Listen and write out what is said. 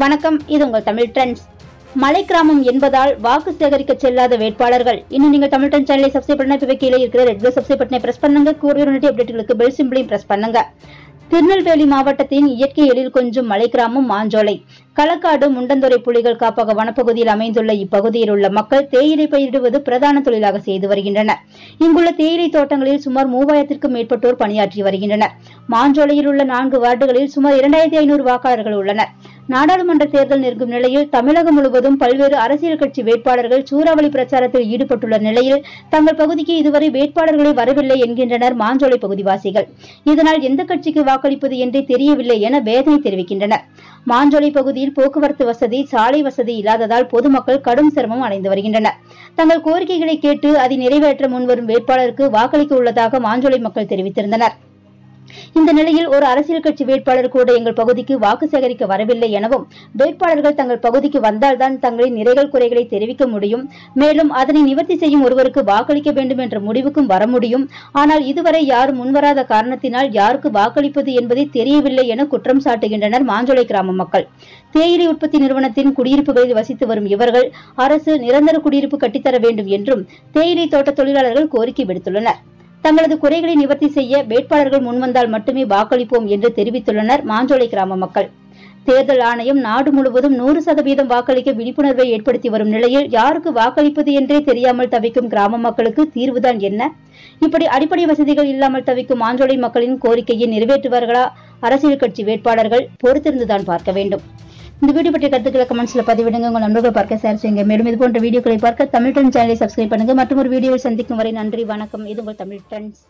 வணக்கம் இது உங்கள் தமிழ் ட்ரெண்ட்ஸ். மலை கிராமம் என்பதால் வாக்கு சேகரிக்க செல்லாத வேட்பாளர்கள். இன்னும் நீங்க தமிழ் ட்ரெண்ட் சேனலை சப்ஸ்கிரைப் பண்ண இப்ப கீழே இருக்கிற ரெட் கலர் சப்ஸ்கிரைப் பட்டனை பிரஸ் பண்ணுங்க. கூறிய அப்டேட்டுகளுக்கு பெல் சிம்பிளையும் பிரஸ் பண்ணுங்க. திருநெல்வேலி மாவட்டத்தின் இயற்கை எழில் கொஞ்சம் மலை கிராமம் மாஞ்சோலை. களக்காடு முண்டந்துறை புலிகள் காப்பக வனப்பகுதியில் அமைந்துள்ள இப்பகுதியில் உள்ள மக்கள் தேயிலை பயிரிடுவது பிரதான தொழிலாக செய்து வருகின்றனர். இங்குள்ள தேயிலை தோட்டங்களில் சுமார் மூவாயிரத்திற்கும் மேற்பட்டோர் பணியாற்றி வருகின்றனர். மாஞ்சோலையில் உள்ள நான்கு வார்டுகளில் சுமார் இரண்டாயிரத்தி ஐநூறு வாக்காளர்கள் உள்ளனர். நாடாளுமன்ற தேர்தல் நெருங்கும் நிலையில் தமிழகம் முழுவதும் பல்வேறு அரசியல் கட்சி வேட்பாளர்கள் சூறாவளி பிரச்சாரத்தில் ஈடுபட்டுள்ள நிலையில் தங்கள் பகுதிக்கு இதுவரை வேட்பாளர்களை வரவில்லை என்கின்றனர் மாஞ்சோலை பகுதிவாசிகள். இதனால் எந்த கட்சிக்கு வாக்களிப்பது என்றே தெரியவில்லை என வேதனை தெரிவிக்கின்றனர். மாஞ்சோலை பகுதியில் போக்குவரத்து வசதி சாலை வசதி இல்லாததால் பொதுமக்கள் கடும் சிரமம் அடைந்து வருகின்றனர். தங்கள் கோரிக்கைகளை கேட்டு அதை நிறைவேற்ற முன்வரும் வேட்பாளருக்கு வாக்களிக்க உள்ளதாக மாஞ்சோலை மக்கள் தெரிவித்திருந்தனர். இந்த நிலையில் ஒரு அரசியல் கட்சி வேட்பாளர் கூட எங்கள் பகுதிக்கு வாக்கு சேகரிக்க வரவில்லை எனவும் வேட்பாளர்கள் தங்கள் பகுதிக்கு வந்தால்தான் தங்களின் நிறைகள் குறைகளை தெரிவிக்க முடியும். மேலும் அதனை நிவர்த்தி செய்யும் ஒருவருக்கு வாக்களிக்க வேண்டும் என்ற முடிவுக்கும் வர முடியும். ஆனால் இதுவரை யாரும் முன்வராத காரணத்தினால் யாருக்கு வாக்களிப்பது என்பதை தெரியவில்லை என குற்றம் சாட்டுகின்றனர் மாஞ்சோலை கிராம மக்கள். தேயிலை உற்பத்தி நிறுவனத்தின் குடியிருப்புகளில் வசித்து வரும் இவர்கள் அரசு நிரந்தர குடியிருப்பு கட்டித்தர வேண்டும் என்றும் தேயிலை தோட்ட தொழிலாளர்கள் கோரிக்கை விடுத்துள்ளனர். தங்களது குறைகளை நிவர்த்தி செய்ய வேட்பாளர்கள் முன்வந்தால் மட்டுமே வாக்களிப்போம் என்று தெரிவித்துள்ளனர் மாஞ்சோலை கிராம மக்கள். தேர்தல் ஆணையம் நாடு முழுவதும் நூறு சதவீதம் வாக்களிக்க விழிப்புணர்வை ஏற்படுத்தி வரும் நிலையில் யாருக்கு வாக்களிப்பது என்றே தெரியாமல் தவிக்கும் கிராம மக்களுக்கு தீர்வுதான் என்ன? இப்படி அடிப்படை வசதிகள் இல்லாமல் தவிக்கும் மாஞ்சோலை மக்களின் கோரிக்கையை நிறைவேற்றுவார்களா? அரசியல் கட்சி வேட்பாளர்கள் பொறுத்திருந்துதான் பார்க்க வேண்டும். இந்த வீடியோ பற்றிய கருத்துக்களை கமெண்ட்ஸில் பதிவிடுங்க. உங்கள் நண்பர்கள் பார்க்க ஷேர் செய்யுங்க. மேலும் இது போன்ற வீடியோக்களை பார்க்க தமிழ் டென் சேனலை சப்ஸ்கிரைப் பண்ணுங்க. மற்றும் ஒரு வீடியோவை சந்திக்கும் வரை நன்றி வணக்கம். இது உங்கள் தமிழ் ட்ரெண்ட்ஸ்